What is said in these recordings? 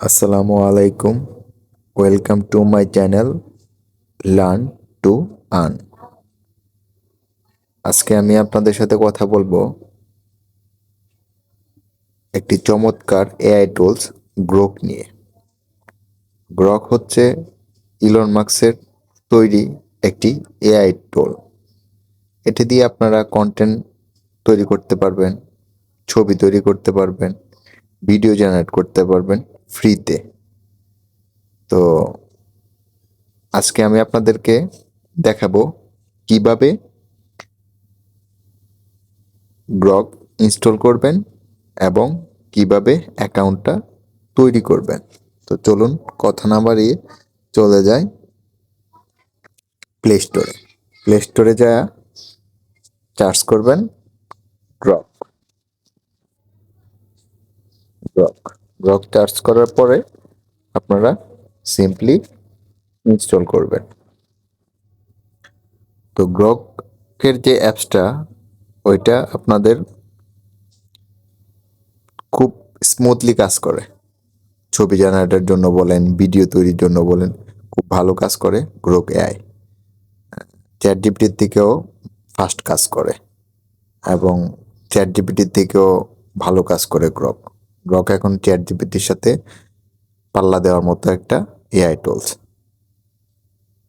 আসসালামু আলাইকুম welcome to my channel learn to earn আজকে আমি আপনাদের সাথে কথা বলব একটি চমৎকার এআই টুলস গ্রোক নিয়ে। গ্রক হচ্ছে ইলন মার্কসের তৈরি একটি এআই টুল এটি দিয়ে আপনারা কন্টেন্ট তৈরি করতে পারবেন, ছবি তৈরি করতে পারবেন ভিডিও জেনারেট করতে পারবেন। ফ্রিতে। তো আজকে আমি আপনাদেরকে দেখাবো কীভাবে গ্রক ইনস্টল করবেন এবং কীভাবে অ্যাকাউন্টটা তৈরি করবেন। তো চলুন কথা না বাড়িয়ে চলে যাই প্লে স্টোরে প্লে স্টোরে যা চার্জ করবেন গ্রক গ্রক গ্রক চার্জ করার পরে আপনারা সিম্পলি ইনস্টল করবেন। তো গ্রকের যে অ্যাপসটা ওইটা আপনাদের খুব স্মুথলি কাজ করে। ছবি জেনারেটার জন্য বলেন ভিডিও তৈরির জন্য বলেন, খুব ভালো কাজ করে গ্রোক এআই চ্যাট জিপিটির থেকেও ফাস্ট কাজ করে এবং চ্যাট জিপিটির থেকেও ভালো কাজ করে গ্রক গ্রক এখন চ্যাট জিপিটির সাথে পাল্লা দেওয়ার মতো একটা এআই টুলস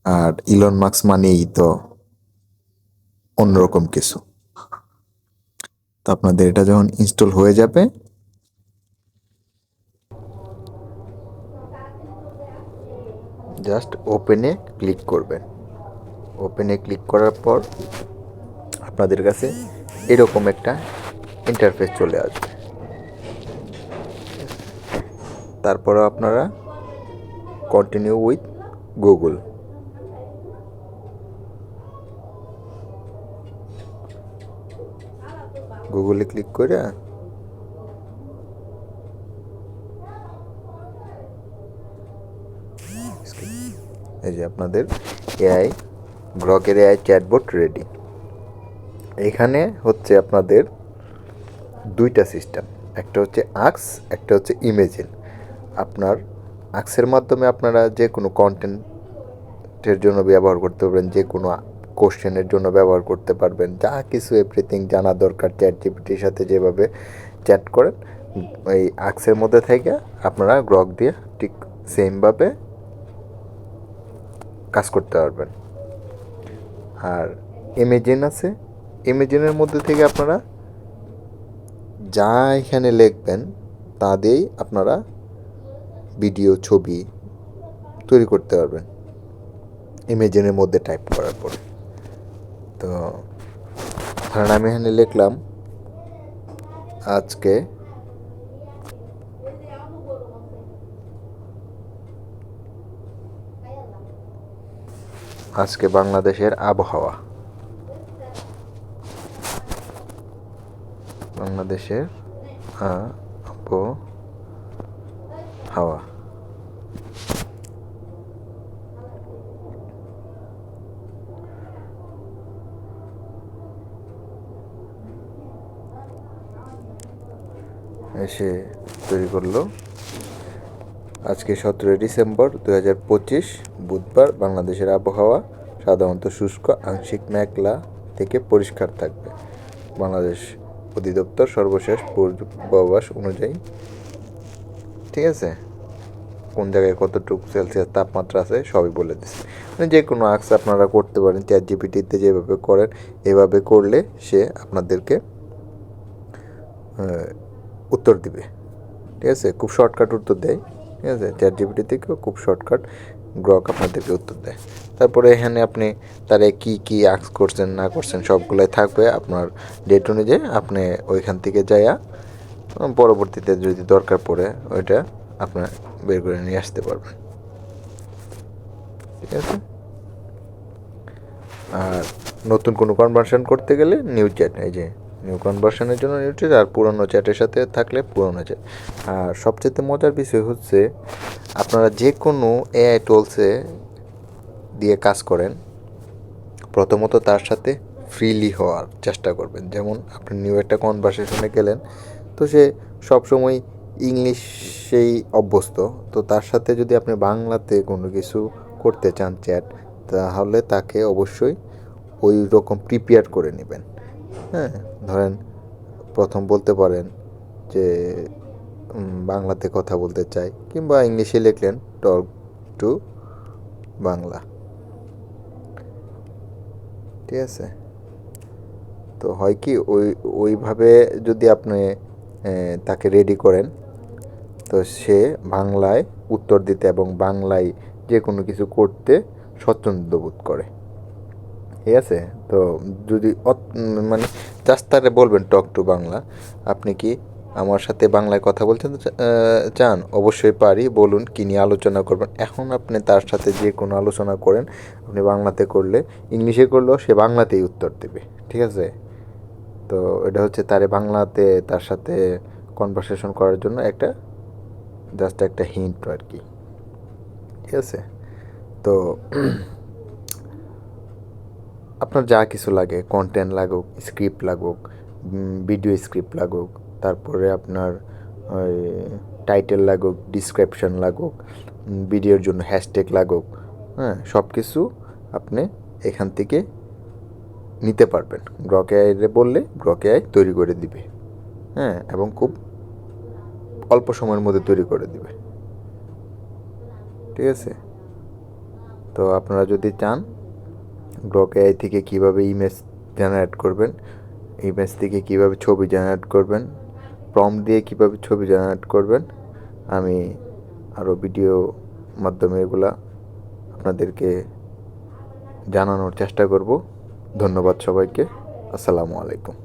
আর ইলন মার্কস মানেই তো অন্যরকম কিছু। তো আপনাদের এটা যখন ইনস্টল হয়ে যাবে জাস্ট ওপেনে ক্লিক করবেন। ওপেনে ক্লিক করার পর আপনাদের কাছে এরকম একটা ইন্টারফেস চলে আসবে। তারপরে আপনারা কন্টিনিউ উইথ গুগল গুগলে ক্লিক করে এই যে আপনাদের এআই গ্রকের এআই চ্যাটবোর্ড রেডি এখানে হচ্ছে আপনাদের দুইটা সিস্টেম একটা হচ্ছে আক্স একটা হচ্ছে ইমেজিন আপনার আক্সের মাধ্যমে আপনারা যে কোনো কন্টেন্টের জন্য ব্যবহার করতে পারবেন, যে কোনো কোশ্চেনের জন্য ব্যবহার করতে পারবেন, যা কিছু এভরিথিং জানা দরকার চ্যাট জিপিটির সাথে যেভাবে চ্যাট করেন, এই আক্সের মধ্যে থেকে আপনারা গ্রক দিয়ে ঠিক সেমভাবে কাজ করতে পারবেন। আর ইমেজিন আছে ইমেজিনের মধ্যে থেকে আপনারা যা এখানে লিখবেন, তা দিয়েই আপনারা ভিডিও ছবি তৈরি করতে পারবেন। ইমেজিনের মধ্যে টাইপ করার পরে। তো ধরেন আমি এখানে লিখলাম, আজকে আজকে বাংলাদেশের আবহাওয়া। বাংলাদেশের আবহাওয়া। এসে তৈরি করল। আজকে সতেরোই ডিসেম্বর দু হাজার পঁচিশ, বুধবার বাংলাদেশের আবহাওয়া, সাধারণত শুষ্ক, আংশিক মেঘলা থেকে পরিষ্কার থাকবে। বাংলাদেশ অধিদপ্তর সর্বশেষ পূর্বাভাস অনুযায়ী, ঠিক আছে? কোন জায়গায় কতটুকু সেলসিয়াস তাপমাত্রা আছে সবই বলে দিচ্ছে মানে যে কোনো আক্স আপনারা করতে পারেন চ্যাট জিপিটিতে যেভাবে করেন, এভাবে করলে সে আপনাদেরকে উত্তর দিবে। ঠিক আছে? খুব শর্টকাট উত্তর দেয়। ঠিক আছে? চ্যাট জিপিটি থেকেও খুব শর্টকাট গ্রক আপনাদেরকে উত্তর দেয়। তারপরে এখানে আপনি তারা কি কি আক্স করছেন, না করছেন সবগুলোই থাকবে আপনার ডেট অনুযায়ী। আপনি ওইখান থেকে যাইয়া পরবর্তীতে যদি দরকার পড়ে ওইটা আপনার বের করে নিয়ে আসতে পারবেন। ঠিক আছে? আর নতুন কোনো কনভার্সন করতে গেলে নিউ চ্যাট এই যে নিউ কনভার্সনের জন্য নিউ চ্যাট আর পুরনো চ্যাটের সাথে থাকলে পুরনো চ্যাট। আর সবচেয়ে মজার বিষয় হচ্ছে আপনারা যে কোনো এআই টুলসে দিয়ে কাজ করেন, প্রথমত তার সাথে ফ্রিলি হওয়ার চেষ্টা করবেন। যেমন আপনি নিউ একটা কনভারসেশনে গেলেন, তো সে সবসময় ইংলিশেই অভ্যস্ত। তো তার সাথে যদি আপনি বাংলাতে কোনো কিছু করতে চান চ্যাট, তাহলে তাকে অবশ্যই ওই রকম প্রিপেয়ার করে নেবেন। হ্যাঁ ধরেন প্রথম বলতে পারেন যে বাংলাতে কথা বলতে চাই কিংবা ইংলিশে লিখলেন টক টু বাংলা। ঠিক আছে? তো হয় কি ওই, ওইভাবে যদি আপনি তাকে রেডি করেন, তো সে বাংলায় উত্তর দিতে এবং বাংলায় যে কোনো কিছু করতে স্বচ্ছন্দ বোধ করে। ঠিক আছে? তো যদি মানে জাস্ট তারে বলবেন টক টু বাংলা। আপনি কি আমার সাথে বাংলায় কথা বলতে চান? অবশ্যই পারি। বলুন, কি নিয়ে আলোচনা করবেন? এখন আপনি তার সাথে যে কোনো আলোচনা করেন, আপনি বাংলাতে করলে, ইংলিশে করলেও সে বাংলাতেই উত্তর দেবে। ঠিক আছে? তো এটা হচ্ছে তারে বাংলাতে, তার সাথে কনভারসেশন করার জন্য একটা জাস্ট একটা হিন্ট আর কি। ঠিক আছে? তো আপনার যা কিছু লাগে কন্টেন্ট লাগুক স্ক্রিপ্ট লাগুক ভিডিও স্ক্রিপ্ট লাগুক, তারপরে আপনার ওই টাইটেল লাগুক ডিসক্রিপশন লাগুক ভিডিওর জন্য হ্যাশট্যাগ লাগুক হ্যাঁ সব কিছু আপনি এখান থেকে নিতে পারবেন। গ্রকে আইরে বললে গ্রকে আই তৈরি করে দিবে হ্যাঁ এবং খুব অল্প সময়ের মধ্যে তৈরি করে দিবে। ঠিক আছে? তো আপনারা যদি চান গ্রক এআই থেকে কীভাবে ইমেজ জেনারেট করবেন ইমেজ থেকে কীভাবে ছবি জেনারেট করবেন প্রম দিয়ে কীভাবে ছবি জেনারেট করবেন, আমি আরও ভিডিও মাধ্যমে এগুলা আপনাদেরকে জানানোর চেষ্টা করব। ধন্যবাদ সবাইকে। আসসালামু আলাইকুম।